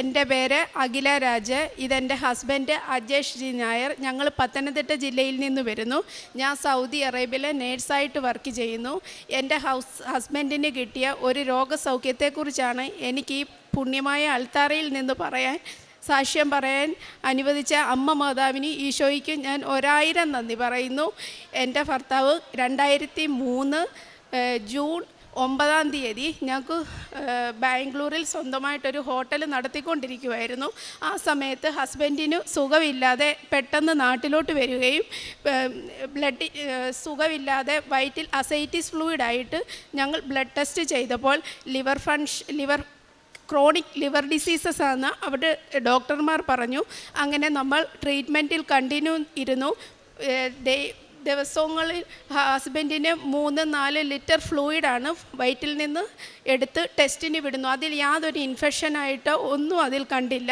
എന്റെ പേര് അഖില രാജ്. ഇതെന്റെ ഹസ്ബൻഡ് അജേഷ് ജി നായർ. ഞങ്ങൾ പത്തനംതിട്ട ജില്ലയിൽ നിന്ന് വരുന്നു. ഞാൻ സൗദി അറേബ്യയിലെ നേഴ്സായിട്ട് വർക്ക് ചെയ്യുന്നു. എന്റെ ഹൗസ് ഹസ്ബൻഡിന് കിട്ടിയ ഒരു രോഗസൗഖ്യത്തെക്കുറിച്ചാണ് എനിക്ക് ഈ പുണ്യമായ അൾത്താറയിൽ നിന്ന് പറയാൻ സാക്ഷ്യം പറയാൻ അനുവദിച്ച അമ്മ മാതാവിന് ഈശോയ്ക്ക് ഞാൻ ഒരായിരം നന്ദി പറയുന്നു. എന്റെ ഭർത്താവ് രണ്ടായിരത്തി മൂന്ന് ജൂൺ ഒമ്പതാം തീയതി ഞങ്ങൾക്ക് ബാംഗ്ലൂരിൽ സ്വന്തമായിട്ടൊരു ഹോട്ടൽ നടത്തിക്കൊണ്ടിരിക്കുമായിരുന്നു ആ സമയത്ത് ഹസ്ബൻഡിന് സുഖമില്ലാതെ പെട്ടെന്ന് നാട്ടിലോട്ട് വരികയും ബ്ലഡ് സുഖമില്ലാതെ വയറ്റിൽ അസൈറ്റിസ് ഫ്ലൂയിഡായിട്ട് ഞങ്ങൾ ബ്ലഡ് ടെസ്റ്റ് ചെയ്തപ്പോൾ liver function liver chronic liver diseases ആണ് അവിടെ ഡോക്ടർമാർ പറഞ്ഞു. അങ്ങനെ നമ്മൾ ട്രീറ്റ്മെന്റിൽ കണ്ടിന്യൂ ഇരുന്നു. ദിവസങ്ങളിൽ ഹസ്ബൻഡിന് മൂന്ന് നാല് ലിറ്റർ ഫ്ലൂയിഡാണ് വയറ്റിൽ നിന്ന് എടുത്ത് ടെസ്റ്റിന് വിടുന്നു. അതിൽ യാതൊരു ഇൻഫെക്ഷനായിട്ടോ ഒന്നും അതിൽ കണ്ടില്ല.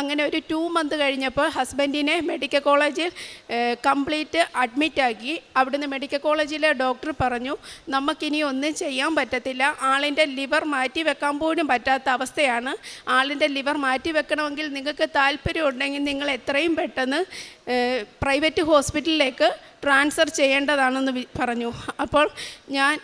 അങ്ങനെ ഒരു ടു മന്ത് കഴിഞ്ഞപ്പോൾ ഹസ്ബൻഡിനെ മെഡിക്കൽ കോളേജിൽ കംപ്ലീറ്റ് അഡ്മിറ്റാക്കി അവിടുന്ന് മെഡിക്കൽ കോളേജിലെ ഡോക്ടർ പറഞ്ഞു നമുക്കിനി ഒന്നും ചെയ്യാൻ പറ്റത്തില്ല. ആളിന്റെ ലിവർ മാറ്റി വെക്കാൻ പോലും പറ്റാത്ത അവസ്ഥയാണ്. ആളിന്റെ ലിവർ മാറ്റി വെക്കണമെങ്കിൽ നിങ്ങൾക്ക് താല്പര്യം ഉണ്ടെങ്കിൽ നിങ്ങൾ എത്രയും പെട്ടെന്ന് പ്രൈവറ്റ് ഹോസ്പിറ്റലിലേക്ക് ട്രാൻസ്ഫർ ചെയ്യേണ്ടതാണെന്ന് പറഞ്ഞു. അപ്പോൾ ഞാൻ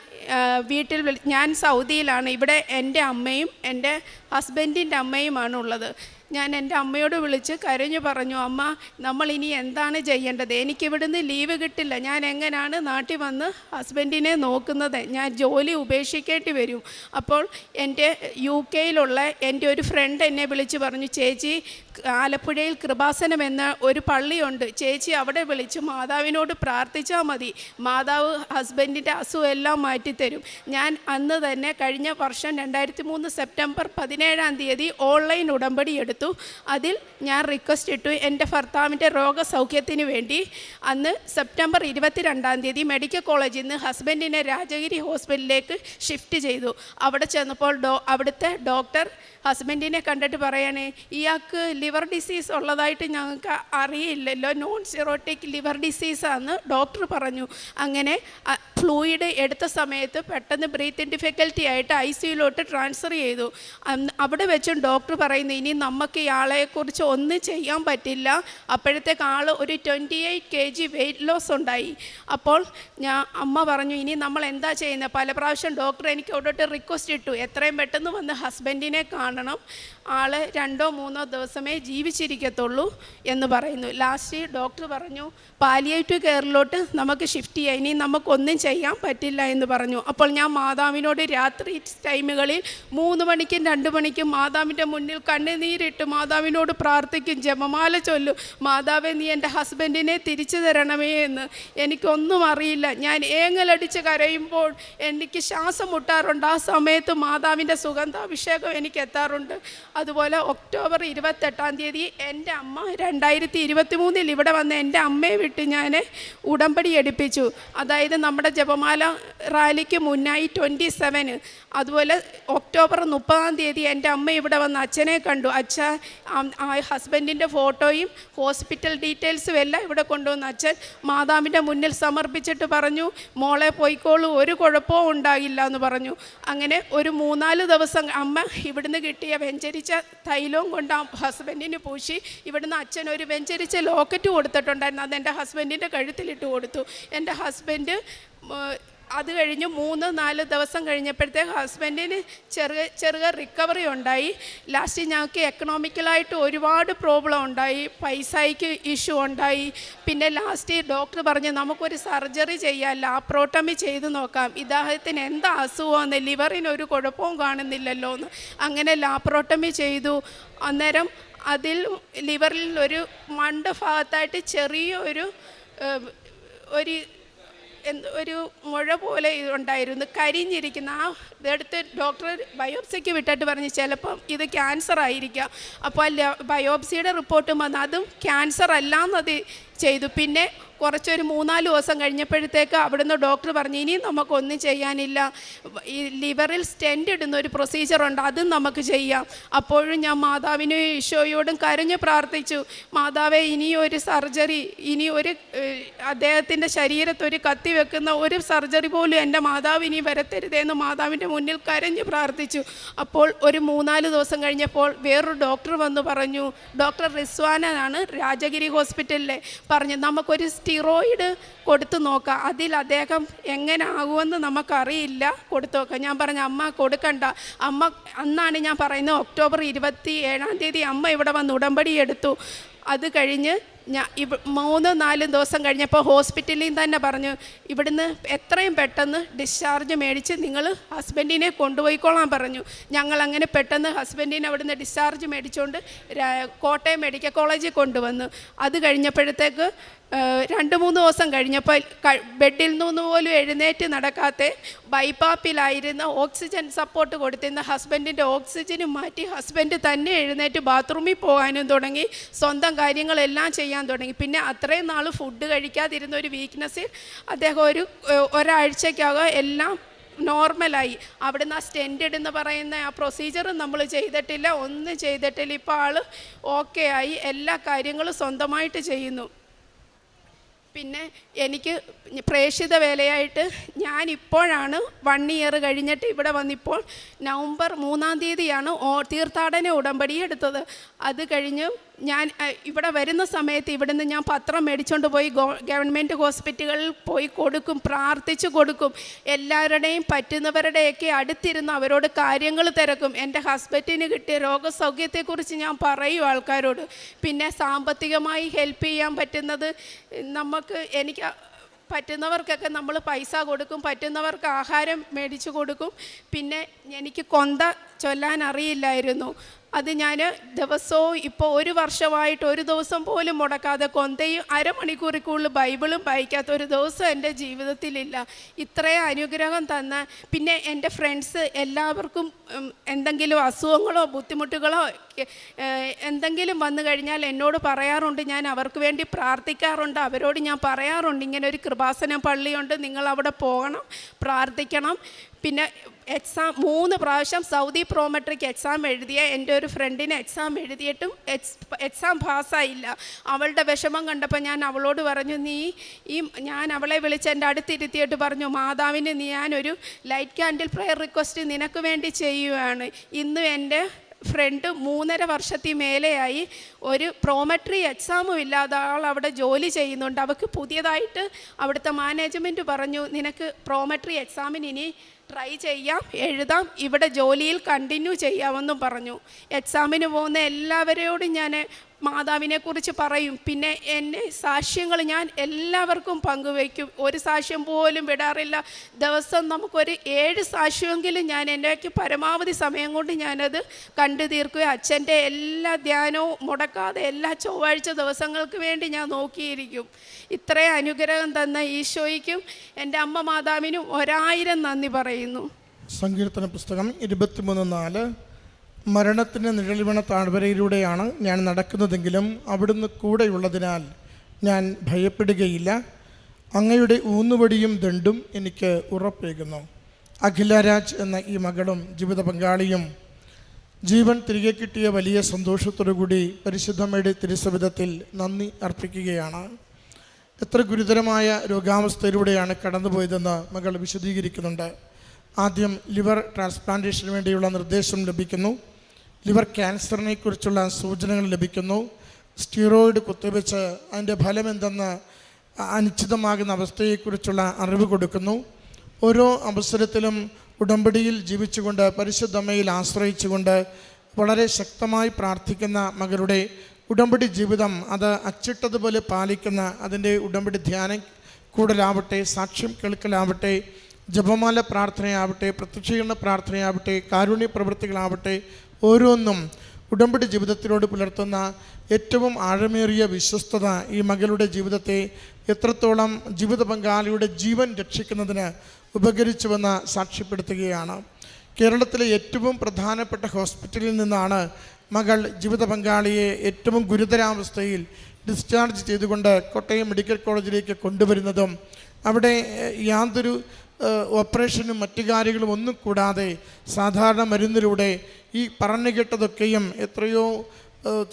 വീട്ടിൽ ഞാൻ സൗദിയിലാണ്. ഇവിടെ എന്റെ അമ്മയും എന്റെ ഹസ്ബൻഡിന്റെ അമ്മയുമാണ് ഉള്ളത്. ഞാൻ എന്റെ അമ്മയോട് വിളിച്ച് കരഞ്ഞു പറഞ്ഞു അമ്മ നമ്മൾ ഇനി എന്താണ് ചെയ്യേണ്ടത്? എനിക്കിവിടുന്ന് ലീവ് കിട്ടില്ല. ഞാൻ എങ്ങനെയാണ് നാട്ടിൽ വന്ന് ഹസ്ബൻഡിനെ നോക്കുന്നത്? ഞാൻ ജോലി ഉപേക്ഷിക്കേണ്ടി വരും. അപ്പോൾ എന്റെ യു കെയിലുള്ള എന്റെ ഒരു ഫ്രണ്ട് എന്നെ വിളിച്ച് പറഞ്ഞു ചേച്ചി ആലപ്പുഴയിൽ കൃപാസനം എന്ന ഒരു പള്ളിയുണ്ട്. ചേച്ചി അവിടെ വിളിച്ച് മാതാവിനോട് പ്രാർത്ഥിച്ചാൽ മതി. മാതാവ് ഹസ്ബൻഡിന്റെ അസുഖം എല്ലാം മാറ്റിത്തരും. ഞാൻ അന്ന് തന്നെ കഴിഞ്ഞ വർഷം രണ്ടായിരത്തി മൂന്ന് സെപ്റ്റംബർ പതിനേഴാം തീയതി ഓൺലൈൻ ഉടമ്പടി എടുത്തു. അതിൽ ഞാൻ റിക്വസ്റ്റ് ഇട്ടു എന്റെ ഭർത്താവിന്റെ രോഗസൗഖ്യത്തിന് വേണ്ടി അന്ന് സെപ്റ്റംബർ ഇരുപത്തിരണ്ടാം തീയതി മെഡിക്കൽ കോളേജിൽ നിന്ന് ഹസ്ബൻഡിനെ രാജഗിരി ഹോസ്പിറ്റലിലേക്ക് ഷിഫ്റ്റ് ചെയ്തു. അവിടെ ചെന്നപ്പോൾ ഡോ അവിടുത്തെ ഡോക്ടർ ഹസ്ബൻഡിനെ കണ്ടിട്ട് പറയാണ് ഇയാൾക്ക് ലിവർ ഡിസീസ് ഉള്ളതായിട്ട് ഞങ്ങൾക്ക് അറിയില്ലല്ലോ നോൺ സിറോട്ടിക് ലിവർ ഡിസീസാന്ന് ഡോക്ടർ പറഞ്ഞു. അങ്ങനെ ഫ്ലൂയിഡ് എടുത്ത സമയത്ത് പെട്ടെന്ന് ബ്രീത്തിങ് ഡിഫിക്കൽറ്റി ആയിട്ട് ഐ സിയിലോട്ട് ട്രാൻസ്ഫർ ചെയ്തു. അവിടെ വെച്ചും ഡോക്ടർ പറയുന്നു ഇനി നമുക്ക് ഇയാളെക്കുറിച്ച് ഒന്നും ചെയ്യാൻ പറ്റില്ല. അപ്പോഴത്തേക്ക് ആൾ ഒരു twenty eight K G weight loss ഉണ്ടായി. അപ്പോൾ ഞാൻ അമ്മ പറഞ്ഞു ഇനി നമ്മൾ എന്താ ചെയ്യുന്നത് പല പ്രാവശ്യം ഡോക്ടർ എനിക്ക് അവിടോട്ട് റിക്വസ്റ്റ് ഇട്ടു. എത്രയും പെട്ടെന്ന് വന്ന് ഹസ്ബൻഡിനെ കാണണം. ആൾ രണ്ടോ മൂന്നോ ദിവസമേ ജീവിച്ചിരിക്കത്തുള്ളൂ എന്ന് പറയുന്നു. ലാസ്റ്റ് ഡോക്ടർ പറഞ്ഞു പാലിയേറ്റീവ് കെയറിലോട്ട് നമുക്ക് ഷിഫ്റ്റ് ചെയ്യാം. ഇനി നമുക്കൊന്നും ചെയ്യാൻ പറ്റില്ല എന്ന് പറഞ്ഞു. അപ്പോൾ ഞാൻ മാതാവിനോട് രാത്രി ടൈമുകളിൽ മൂന്ന് മണിക്കും രണ്ട് മണിക്കും മാതാവിന്റെ മുന്നിൽ കണ്ണുനീരിട്ട് മാതാവിനോട് പ്രാർത്ഥിക്കും. ജപമാല ചൊല്ലും. മാതാവെ നീ എന്റെ ഹസ്ബൻഡിനെ തിരിച്ചു തരണമേ എന്ന് എനിക്കൊന്നും അറിയില്ല. ഞാൻ ഏങ്ങലടിച്ച് കരയുമ്പോൾ എനിക്ക് ശ്വാസം മുട്ടാറുണ്ട്. ആ സമയത്ത് മാതാവിന്റെ സുഗന്ധാഭിഷേകം എനിക്ക് എത്താറുണ്ട് അതുപോലെ ഒക്ടോബർ ഇരുപത്തെട്ടാം തീയതി എന്റെ അമ്മ രണ്ടായിരത്തി ഇരുപത്തി മൂന്നിൽ ഇവിടെ വന്ന് എന്റെ അമ്മയെ വിട്ട് ഞാൻ ഉടമ്പടി എടുപ്പിച്ചു. അതായത് നമ്മുടെ ജപമാല റാലിക്ക് മുന്നായി ട്വന്റി സെവന് അതുപോലെ ഒക്ടോബർ മുപ്പതാം തീയതി എന്റെ അമ്മ ഇവിടെ വന്ന് അച്ഛനെ കണ്ടു. അച്ഛ ഹസ്ബൻഡിന്റെ ഫോട്ടോയും ഹോസ്പിറ്റൽ ഡീറ്റെയിൽസും എല്ലാം ഇവിടെ കൊണ്ടുവന്ന് അച്ഛൻ മാതാവിന്റെ മുന്നിൽ സമർപ്പിച്ചിട്ട് പറഞ്ഞു മോളെ പോയിക്കോളൂ ഒരു കുഴപ്പവും ഉണ്ടാകില്ല എന്ന് പറഞ്ഞു. അങ്ങനെ ഒരു മൂന്നാൽ ദിവസം അമ്മ ഇവിടുന്ന് കിട്ടിയ വെഞ്ചരിച്ച തൈലവും കൊണ്ട് ആ ഹസ്ബൻഡിന് പൂശി. ഇവിടുന്ന് അച്ഛൻ ഒരു വെഞ്ചരിച്ച ലോക്കറ്റ് കൊടുത്തിട്ടുണ്ടായിരുന്നു. അത് എന്റെ ഹസ്ബൻഡിന്റെ കഴുത്തിലിട്ട് കൊടുത്തു. എന്റെ ഹസ്ബൻഡ് അത് കഴിഞ്ഞ് മൂന്ന് നാല് ദിവസം കഴിഞ്ഞപ്പോഴത്തേക്ക് ഹസ്ബൻഡിന് ചെറിയ ചെറിയ റിക്കവറി ഉണ്ടായി. ലാസ്റ്റ് ഞങ്ങൾക്ക് എക്കണോമിക്കലായിട്ട് ഒരുപാട് പ്രോബ്ലം ഉണ്ടായി. പൈസയ്ക്ക് ഇഷ്യൂ ഉണ്ടായി. പിന്നെ ലാസ്റ്റ് ഡോക്ടർ പറഞ്ഞ് നമുക്കൊരു സർജറി ചെയ്യാം ലാപ്രോട്ടമി ചെയ്ത് നോക്കാം. ഇദ്ദേഹത്തിന് എന്താ അസുഖമെന്ന് ലിവറിന് ഒരു കുഴപ്പവും കാണുന്നില്ലല്ലോ എന്ന്. അങ്ങനെ ലാപ്രോട്ടമി ചെയ്തു. അന്നേരം അതിൽ ലിവറിൽ ഒരു മണ്ട ഭാഗത്തായിട്ട് ചെറിയ ഒരു ഒരു ഒരു മുഴ പോലെ ഉണ്ടായിരുന്നു കരിഞ്ഞിരിക്കുന്ന ആ ഇതെടുത്ത് ഡോക്ടർ ബയോപ്സിക്ക് വിട്ടിട്ട് പറഞ്ഞ് ചിലപ്പം ഇത് ക്യാൻസർ ആയിരിക്കാം അപ്പോൾ ബയോപ്സിയുടെ റിപ്പോർട്ടും വന്ന് അതും ക്യാൻസർ അല്ലാന്നത് ചെയ്തു. പിന്നെ കുറച്ചൊരു മൂന്നാൽ ദിവസം കഴിഞ്ഞപ്പോഴത്തേക്ക് അവിടുന്ന് ഡോക്ടർ പറഞ്ഞു ഇനിയും നമുക്കൊന്നും ചെയ്യാനില്ല. ഈ ലിവറിൽ സ്റ്റെൻഡ് ഇടുന്ന ഒരു പ്രൊസീജിയറുണ്ട് അതും നമുക്ക് ചെയ്യാം. അപ്പോഴും ഞാൻ മാതാവിനും ഈശോയോടും കരഞ്ഞ് പ്രാർത്ഥിച്ചു. മാതാവെ ഇനി ഒരു സർജറി ഇനി ഒരു അദ്ദേഹത്തിന്റെ ശരീരത്തൊരു കത്തി വെക്കുന്ന ഒരു സർജറി പോലും എന്റെ മാതാവ് ഇനി വരത്തരുതേന്ന് മാതാവിന്റെ മുന്നിൽ കരഞ്ഞ് പ്രാർത്ഥിച്ചു. അപ്പോൾ ഒരു മൂന്നാൽ ദിവസം കഴിഞ്ഞപ്പോൾ വേറൊരു ഡോക്ടർ വന്നു പറഞ്ഞു ഡോക്ടർ റിസ്വാനാണ് രാജഗിരി ഹോസ്പിറ്റലിലെ പറഞ്ഞു നമുക്കൊരു സ്റ്റിറോയിഡ് കൊടുത്തു നോക്കാം. അതിൽ അദ്ദേഹം എങ്ങനെ ആകുമെന്ന് നമുക്കറിയില്ല. കൊടുത്തു നോക്കാം. ഞാൻ പറഞ്ഞു അമ്മ കൊടുക്കണ്ട. അമ്മ അന്നാണ് ഞാൻ പറയുന്നത് ഒക്ടോബർ ഇരുപത്തി ഏഴാം തീയതി അമ്മ ഇവിടെ വന്ന് ഉടമ്പടി എടുത്തു. അത് കഴിഞ്ഞ് ഞാൻ ഇവ മൂന്ന് നാലും ദിവസം കഴിഞ്ഞപ്പോൾ ഹോസ്പിറ്റലിൽ നിന്ന് തന്നെ പറഞ്ഞു ഇവിടുന്ന് എത്രയും പെട്ടെന്ന് ഡിസ്ചാർജ് മേടിച്ച് നിങ്ങൾ ഹസ്ബൻഡിനെ കൊണ്ടുപോയിക്കോളാൻ പറഞ്ഞു. ഞങ്ങൾ അങ്ങനെ പെട്ടെന്ന് ഹസ്ബൻഡിനെ അവിടുന്ന് ഡിസ്ചാർജ് മേടിച്ചുകൊണ്ട് കോട്ടയം മെഡിക്കൽ കോളേജിൽ കൊണ്ടുവന്നു. അത് കഴിഞ്ഞപ്പോഴത്തേക്ക് രണ്ട് മൂന്ന് ദിവസം കഴിഞ്ഞപ്പോൾ ബെഡിൽ നിന്ന് പോലും എഴുന്നേറ്റ് നടക്കാത്ത ബൈപ്പാപ്പിലായിരുന്ന ഓക്സിജൻ സപ്പോർട്ട് കൊടുത്തിരുന്ന ഹസ്ബൻഡിന്റെ ഓക്സിജന് മാറ്റി ഹസ്ബൻഡ് തന്നെ എഴുന്നേറ്റ് ബാത്റൂമിൽ പോകാനും തുടങ്ങി. സ്വന്തം കാര്യങ്ങളെല്ലാം ചെയ്യാൻ തുടങ്ങി. പിന്നെ അത്രയും നാൾ ഫുഡ് കഴിക്കാതിരുന്ന ഒരു വീക്ക്നെസ്സിൽ അദ്ദേഹം ഒരു ഒരാഴ്ചയ്ക്കകം എല്ലാം നോർമലായി അവിടുന്ന് ആ സ്റ്റെൻഡ് എന്ന് പറയുന്ന ആ പ്രൊസീജിയർ നമ്മൾ ചെയ്തിട്ടില്ല ഒന്നും ചെയ്തിട്ടില്ല. ഇപ്പോൾ ആൾ ഓക്കെ ആയി. എല്ലാ കാര്യങ്ങളും സ്വന്തമായിട്ട് ചെയ്യുന്നു. പിന്നെ എനിക്ക് പ്രേക്ഷിത വേലയായിട്ട് ഞാൻ ഇപ്പോഴാണ് വൺ ഇയർ കഴിഞ്ഞിട്ട് ഇവിടെ വന്നിപ്പോൾ നവംബർ മൂന്നാം തീയതിയാണ് തീർത്ഥാടന ഉടമ്പടി എടുത്തത്. അത് കഴിഞ്ഞ് ഞാൻ ഇവിടെ വരുന്ന സമയത്ത് ഇവിടുന്ന് ഞാൻ പത്രം മേടിച്ചുകൊണ്ട് പോയി ഗവൺമെന്റ് ഹോസ്പിറ്റലുകളിൽ പോയി കൊടുക്കും പ്രാർത്ഥിച്ചു കൊടുക്കും. എല്ലാവരുടെയും പറ്റുന്നവരുടെയൊക്കെ അടുത്തിരുന്ന് അവരോട് കാര്യങ്ങൾ തിരക്കും. എന്റെ ഹസ്ബൻഡിന് കിട്ടിയ രോഗസൗഖ്യത്തെക്കുറിച്ച് ഞാൻ പറയും ആൾക്കാരോട്. പിന്നെ സാമ്പത്തികമായി ഹെൽപ്പ് ചെയ്യാൻ പറ്റുന്നത് നമുക്ക് എനിക്ക് പറ്റുന്നവർക്കൊക്കെ നമ്മൾ പൈസ കൊടുക്കും പറ്റുന്നവർക്ക് ആഹാരം മേടിച്ചു കൊടുക്കും. പിന്നെ എനിക്ക് കൊന്ത ചൊല്ലാൻ അറിയില്ലായിരുന്നു. അത് ഞാൻ ദിവസവും ഇപ്പോൾ ഒരു വർഷമായിട്ട് ഒരു ദിവസം പോലും മുടക്കാതെ കൊന്തയും അരമണിക്കൂറിൽ കൂടുതൽ ബൈബിളും വായിക്കാത്ത ഒരു ദിവസം എന്റെ ജീവിതത്തിലില്ല. ഇത്രയും അനുഗ്രഹം തന്ന. പിന്നെ എന്റെ ഫ്രണ്ട്സ് എല്ലാവർക്കും എന്തെങ്കിലും അസുഖങ്ങളോ ബുദ്ധിമുട്ടുകളോ എന്തെങ്കിലും വന്നു കഴിഞ്ഞാൽ എന്നോട് പറയാറുണ്ട്. ഞാൻ അവർക്ക് വേണ്ടി പ്രാർത്ഥിക്കാറുണ്ട്. അവരോട് ഞാൻ പറയാറുണ്ട്. ഇങ്ങനെ ഒരു കൃപാസനം പള്ളിയുണ്ട്. നിങ്ങൾ അവിടെ പോകണം പ്രാർത്ഥിക്കണം. പിന്നെ എക്സാം മൂന്ന് പ്രാവശ്യം സൗദി പ്രോമെട്രിക് എക്സാം എഴുതിയ എന്റെ ഒരു ഫ്രണ്ടിന് എക്സാം എഴുതിയിട്ടും എക്സാം പാസ്സായില്ല അവളുടെ വിഷമം കണ്ടപ്പോൾ ഞാൻ അവളോട് പറഞ്ഞു നീ ഈ ഞാൻ അവളെ വിളിച്ച് എന്റെ അടുത്തിരുത്തിയിട്ട് പറഞ്ഞു മാതാവിന് ഞാനൊരു ലൈറ്റ് ക്യാൻഡിൽ പ്രെയർ റിക്വസ്റ്റ് നിനക്ക് വേണ്ടി ചെയ്യുകയാണ് ഇന്നും എന്റെ ഫ്രണ്ട് മൂന്നര വർഷത്തിൽ മേലെയായി ഒരു പ്രോമെട്രി എക്സാമും ഇല്ലാതെ ആൾ അവിടെ ജോലി ചെയ്യുന്നുണ്ട്. അവൾക്ക് പുതിയതായിട്ട് അവിടുത്തെ മാനേജ്മെന്റ് പറഞ്ഞു നിനക്ക് പ്രോമെട്രി എക്സാമിന് ഇനി ട്രൈ ചെയ്യാം എഴുതാം. ഇവിടെ ജോലിയിൽ കണ്ടിന്യൂ ചെയ്യാമെന്നും പറഞ്ഞു. എക്സാമിന് പോകുന്ന എല്ലാവരോടും ഞാൻ മാതാവിനെക്കുറിച്ച് പറയും. പിന്നെ എന്നെ സാക്ഷ്യങ്ങൾ ഞാൻ എല്ലാവർക്കും പങ്കുവയ്ക്കും. ഒരു സാക്ഷ്യം പോലും വിടാറില്ല. ദിവസം നമുക്കൊരു ഏഴ് സാക്ഷ്യമെങ്കിലും ഞാൻ എനിക്ക് പരമാവധി സമയം കൊണ്ട് ഞാനത് കണ്ടു തീർക്കുകയും അച്ഛന്റെ എല്ലാ ധ്യാനവും മുടക്കാതെ എല്ലാ ചൊവ്വാഴ്ച ദിവസങ്ങൾക്ക് വേണ്ടി ഞാൻ നോക്കിയിരിക്കും. ഇത്രയും അനുഗ്രഹം തന്ന ഈശോയ്ക്കും എന്റെ അമ്മ മാതാവിനും ഒരായിരം നന്ദി പറയുന്നു. സങ്കീർത്തന പുസ്തകം ഇരുപത്തിമൂന്ന് നാല്. മരണത്തിന്റെ നിഴലിവണ താഴ്വരയിലൂടെയാണ് ഞാൻ നടക്കുന്നതെങ്കിലും അവിടുന്ന് കൂടെയുള്ളതിനാൽ ഞാൻ ഭയപ്പെടുകയില്ല. അങ്ങയുടെ ഊന്നുവടിയും ദണ്ടും എനിക്ക് ഉറപ്പേകുന്നു. അഖിലരാജ് എന്ന ഈ മകളും ജീവിത പങ്കാളിയും ജീവൻ തിരികെ കിട്ടിയ വലിയ സന്തോഷത്തോടുകൂടി പരിശുദ്ധമ്മയുടെ തിരുസവിധത്തിൽ നന്ദി അർപ്പിക്കുകയാണ്. എത്ര ഗുരുതരമായ രോഗാവസ്ഥയിലൂടെയാണ് കടന്നുപോയതെന്ന് മകൾ വിശദീകരിക്കുന്നുണ്ട്. ആദ്യം ലിവർ ട്രാൻസ്പ്ലാന്റേഷന് വേണ്ടിയുള്ള നിർദ്ദേശം ലഭിക്കുന്നു. ലിവർ ക്യാൻസറിനെ കുറിച്ചുള്ള സൂചനകൾ ലഭിക്കുന്നു. സ്റ്റീറോയിഡ് കുത്തിവെച്ച് അതിന്റെ ഫലം എന്തെന്ന് അനിശ്ചിതമാകുന്ന അവസ്ഥയെക്കുറിച്ചുള്ള അറിവ് കൊടുക്കുന്നു. ഓരോ അവസരത്തിലും ഉടമ്പടിയിൽ ജീവിച്ചുകൊണ്ട് പരിശുദ്ധമ്മയിൽ ആശ്രയിച്ചുകൊണ്ട് വളരെ ശക്തമായി പ്രാർത്ഥിക്കുന്ന മകളുടെ ഉടമ്പടി ജീവിതം അത് അച്ചിട്ടതുപോലെ പാലിക്കുന്ന അതിന്റെ ഉടമ്പടി ധ്യാനം കൂടലാവട്ടെ സാക്ഷ്യം കേൾക്കലാവട്ടെ ജപമാല പ്രാർത്ഥനയാവട്ടെ പ്രത്യക്ഷീകരണ പ്രാർത്ഥനയാവട്ടെ കാരുണ്യ പ്രവൃത്തികളാവട്ടെ ഓരോന്നും ഉടമ്പടി ജീവിതത്തിനോട് പുലർത്തുന്ന ഏറ്റവും ആഴമേറിയ വിശ്വസ്തത ഈ മകളുടെ ജീവിതത്തെ എത്രത്തോളം ജീവിത പങ്കാളിയുടെ ജീവൻ രക്ഷിക്കുന്നതിന് ഉപകരിച്ചുവെന്ന് സാക്ഷ്യപ്പെടുത്തുകയാണ്. കേരളത്തിലെ ഏറ്റവും പ്രധാനപ്പെട്ട ഹോസ്പിറ്റലിൽ നിന്നാണ് മകൾ ജീവിത പങ്കാളിയെ ഏറ്റവും ഗുരുതരാവസ്ഥയിൽ ഡിസ്ചാർജ് ചെയ്തുകൊണ്ട് കോട്ടയം മെഡിക്കൽ കോളേജിലേക്ക് കൊണ്ടുവരുന്നതും അവിടെ യാതൊരു ഓപ്പറേഷനും മറ്റു കാര്യങ്ങളും ഒന്നും കൂടാതെ സാധാരണ മരുന്നിലൂടെ ഈ പറഞ്ഞു കേട്ടതൊക്കെയും എത്രയോ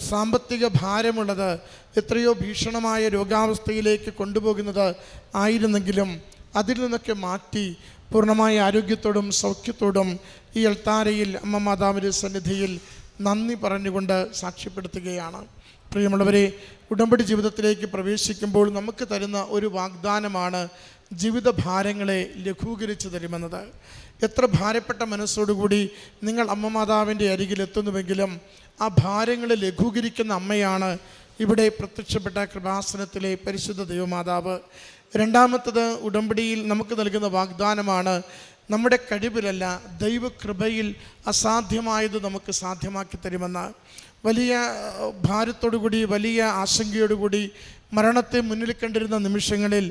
സാമ്പത്തിക ഭാരമുള്ളത് എത്രയോ ഭീഷണമായ രോഗാവസ്ഥയിലേക്ക് കൊണ്ടുപോകുന്നത് ആയിരുന്നെങ്കിലും അതിൽ നിന്നൊക്കെ മാറ്റി പൂർണമായ ആരോഗ്യത്തോടും സൗഖ്യത്തോടും ഈ എൽത്താരയിൽ അമ്മ മാതാവിന്റെ സന്നിധിയിൽ നന്ദി പറഞ്ഞുകൊണ്ട് സാക്ഷ്യപ്പെടുത്തുകയാണ്. പ്രിയമുള്ളവരെ ഉടമ്പടി ജീവിതത്തിലേക്ക് പ്രവേശിക്കുമ്പോൾ നമുക്ക് തരുന്ന ഒരു വാഗ്ദാനമാണ് ജീവിത ഭാരങ്ങളെ ലഘൂകരിച്ച് തരുമെന്നത്. എത്ര ഭാരപ്പെട്ട മനസ്സോടുകൂടി നിങ്ങൾ അമ്മ മാതാവിന്റെ അരികിൽ എത്തുന്നുവെങ്കിലും ആ ഭാരങ്ങളെ ലഘൂകരിക്കുന്ന അമ്മയാണ് ഇവിടെ പ്രത്യക്ഷപ്പെട്ട കൃപാസനത്തിലെ പരിശുദ്ധ ദൈവമാതാവ്. രണ്ടാമത്തത് ഉടമ്പടിയിൽ നമുക്ക് നൽകുന്ന വാഗ്ദാനമാണ് നമ്മുടെ കഴിവിലല്ല ദൈവകൃപയിൽ അസാധ്യമായത് നമുക്ക് സാധ്യമാക്കി തരുമെന്ന് വലിയ ഭാരത്തോടുകൂടി വലിയ ആശങ്കയോടുകൂടി മരണത്തെ മുന്നിൽ കണ്ടിരുന്ന നിമിഷങ്ങളിൽ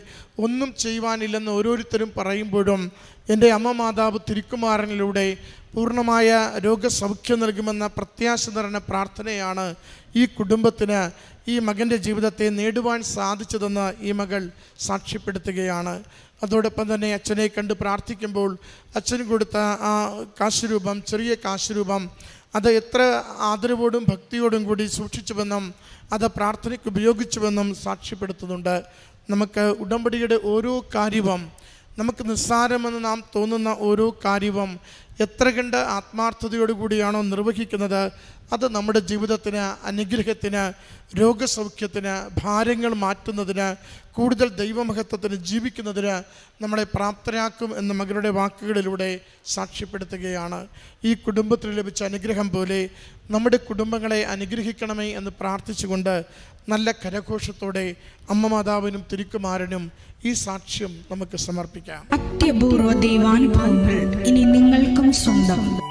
ഒന്നും ചെയ്യുവാനില്ലെന്ന് ഓരോരുത്തരും പറയുമ്പോഴും എന്റെ അമ്മ മാതാവ് തിരുക്കുമാരനിലൂടെ പൂർണമായ രോഗസൗഖ്യം നൽകുമെന്ന പ്രത്യാശ നിറഞ്ഞ പ്രാർത്ഥനയാണ് ഈ കുടുംബത്തിന് ഈ മകന്റെ ജീവിതത്തെ നേടുവാൻ സാധിച്ചതെന്ന് ഈ മകൾ സാക്ഷ്യപ്പെടുത്തുകയാണ്. അതോടൊപ്പം തന്നെ അച്ഛനെ കണ്ട് പ്രാർത്ഥിക്കുമ്പോൾ അച്ഛൻ കൊടുത്ത ആ കാശുരൂപം ചെറിയ കാശുരൂപം അത് എത്ര ആദരവോടും ഭക്തിയോടും കൂടി സൂക്ഷിച്ചുവെന്നും അത് പ്രാർത്ഥനയ്ക്ക് ഉപയോഗിച്ചുവെന്നും സാക്ഷ്യപ്പെടുത്തുന്നുണ്ട്. നമുക്ക് ഉടമ്പടിയുടെ ഓരോ കാര്യവും നമുക്ക് നിസ്സാരമെന്ന് നാം തോന്നുന്ന ഓരോ കാര്യവും എത്ര കണ്ട് ആത്മാർത്ഥതയോടുകൂടിയാണോ നിർവഹിക്കുന്നത് അത് നമ്മുടെ ജീവിതത്തിന് അനുഗ്രഹത്തിന് രോഗസൗഖ്യത്തിന് ഭാരങ്ങൾ മാറ്റുന്നതിന് കൂടുതൽ ദൈവമഹത്വത്തിന് ജീവിക്കുന്നതിന് നമ്മളെ പ്രാപ്തരാക്കും എന്ന മകളുടെ വാക്കുകളിലൂടെ സാക്ഷ്യപ്പെടുത്തുകയാണ്. ഈ കുടുംബത്തിന് ലഭിച്ച അനുഗ്രഹം പോലെ നമ്മുടെ കുടുംബങ്ങളെ അനുഗ്രഹിക്കണമേ എന്ന് പ്രാർത്ഥിച്ചുകൊണ്ട് നല്ല കരഘോഷത്തോടെ അമ്മ മാതാവിനും തിരുക്കുമാരനും ഈ സാക്ഷ്യം നമുക്ക് സമർപ്പിക്കാം. അത്യപൂർവ ദൈവാനുഭവങ്ങൾ ഇനി നിങ്ങൾക്കും സ്വന്തം.